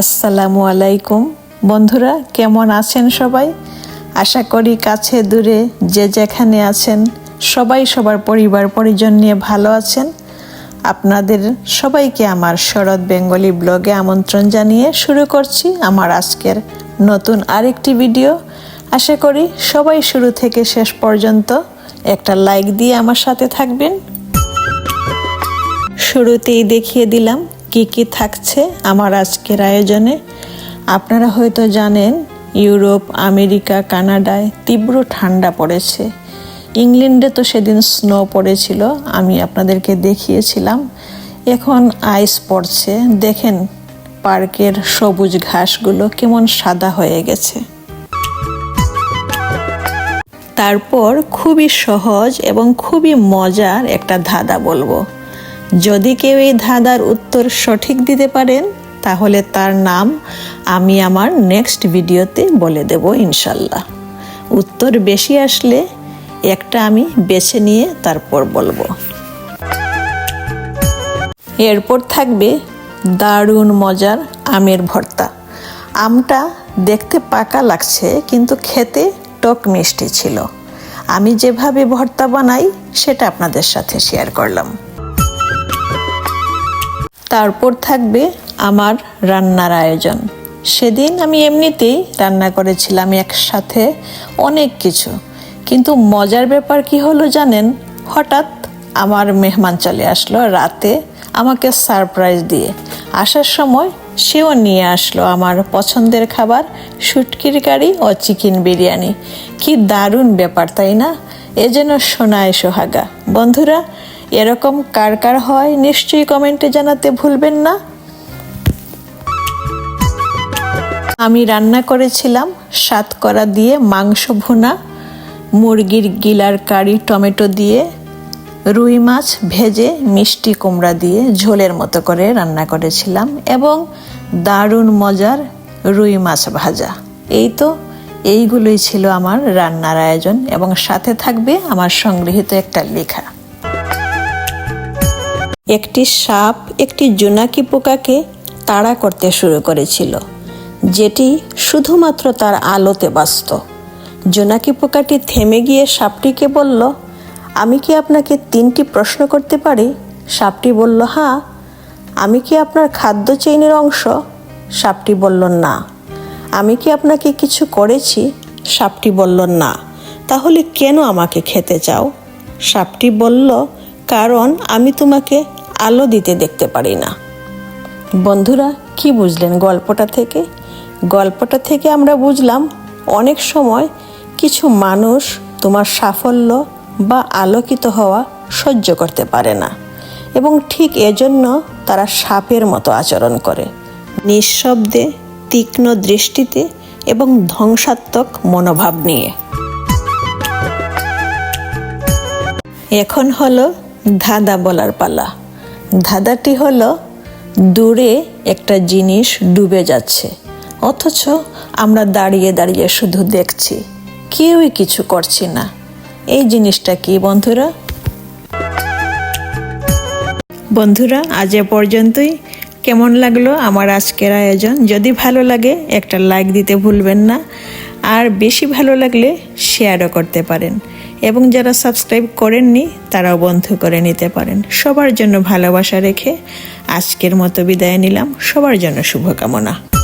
আসসালামু আলাইকুম। বন্ধুরা, কেমন আছেন সবাই? আশা করি কাছে দূরে যে যেখানে আছেন, সবাই সবার পরিবার পরিজন নিয়ে ভালো আছেন। আপনাদের সবাইকে আমার শরৎ বেঙ্গলি ব্লগে আমন্ত্রণ জানিয়ে শুরু করছি আমার আজকের নতুন আরেকটি ভিডিও। আশা করি সবাই শুরু থেকে শেষ পর্যন্ত একটা লাইক দিয়ে আমার সাথে থাকবেন। শুরুতেই দেখিয়ে দিলাম কি কি থাকছে আমার আজকের আয়োজনে? আপনারা হয়তো জানেন, ইউরোপ, আমেরিকা, কানাডায় তীব্র ঠান্ডা পড়েছে। ইংল্যান্ডে তো সেদিন স্নো পড়েছিল, আমি আপনাদেরকে দেখিয়েছিলাম। এখন আইস পড়ছে। দেখেন, পার্কের সবুজ ঘাসগুলো কেমন সাদা হয়ে গেছে। তারপর খুবই সহজ এবং খুবই মজার একটা ধাঁধা বলব। যদি কেউ এই ধাঁধার উত্তর সঠিক দিতে পারেন, তাহলে তার নাম আমি আমার নেক্সট ভিডিওতে বলে দেব ইনশাল্লাহ। উত্তর বেশি আসলে একটা আমি বেছে নিয়ে তারপর বলব। এরপর থাকবে দারুণ মজার আমের ভর্তা। আমটা দেখতে পাকা লাগছে, কিন্তু খেতে টক মিষ্টি ছিল। আমি যেভাবে ভর্তা বানাই, সেটা আপনাদের সাথে শেয়ার করলাম। তারপর থাকবে আমার রান্নার আয়োজন। সেদিন আমি এমনিতেই রান্না করেছিলাম একসাথে অনেক কিছু। কিন্তু মজার ব্যাপার কি হলো জানেন? হঠাৎ আমার মেহমান চলে আসলো রাতে আমাকে সারপ্রাইজ দিয়ে। আসার সময় সেও নিয়ে আসলো আমার পছন্দের খাবার, শুটকির কারি ও চিকেন বিরিয়ানি। কি দারুণ ব্যাপার, তাই না? এ যেন সোনায় সোহাগা। বন্ধুরা এরকম কার কার হয়, নিশ্চয়ই কমেন্টে জানাতে ভুলবেন না। আমি রান্না করেছিলাম সাতকরা দিয়ে মাংস ভুনা, মুরগির গিলার কারি, টমেটো দিয়ে, রুই মাছ ভেজে, মিষ্টি কুমড়া দিয়ে ঝোলের মতো করে রান্না করেছিলাম এবং দারুণ মজার রুই মাছ ভাজা। এই তো, এইগুলোই ছিল আমার রান্নার আয়োজন এবং সাথে থাকবে আমার সংগৃহীত একটা লেখা। একটি সাপ একটি জোনাকি পোকাকে তাড়া করতে শুরু করেছিল, যেটি শুধুমাত্র তার আলোতে বাঁচত। জোনাকি পোকাটি থেমে গিয়ে সাপটিকে বলল, আমি কি আপনাকে তিনটি প্রশ্ন করতে পারি? সাপটি বলল হ্যাঁ। আমি কি আপনার খাদ্য চেইনের অংশ? সাপটি বলল, না। আমি কি আপনাকে কিছু করেছি? সাপটি বলল, না। তাহলে কেন আমাকে খেতে চাও? সাপটি বলল, কারণ আমি তোমাকে আলো দিতে দেখতে পারি না। বন্ধুরা, কি বুঝলেন গল্পটা থেকে? গল্পটা থেকে আমরা বুঝলাম, অনেক সময় কিছু মানুষ তোমার সাফল্য বা আলোকিত হওয়া সহ্য করতে পারে না এবং ঠিক এজন্য তারা সাপের মতো আচরণ করে। নিঃশব্দে, তীক্ষ্ণ দৃষ্টিতে এবং ধ্বংসাত্মক মনোভাব নিয়ে। এখন হলো ধাঁধা বলার পালা। ধাঁধাটি হলো, দূরে একটা জিনিস ডুবে যাচ্ছে। অথচ আমরা দাঁড়িয়ে দাঁড়িয়ে শুধু দেখছি, কেউই কিছু করছি না। এই জিনিসটা কি বন্ধুরা? বন্ধুরা, আজ এ পর্যন্তই। কেমন লাগল আমার আজকের আয়োজন? যদি ভালো লাগে, একটা লাইক দিতে ভুলবেন না। আর বেশি ভালো লাগলে শেয়ারও করতে পারেন। এবং যারা সাবস্ক্রাইব করেননি, তারাও বন্ধ করে নিতে পারেন। সবার জন্য ভালোবাসা রেখে আজকের মতো বিদায় নিলাম। সবার জন্য শুভকামনা।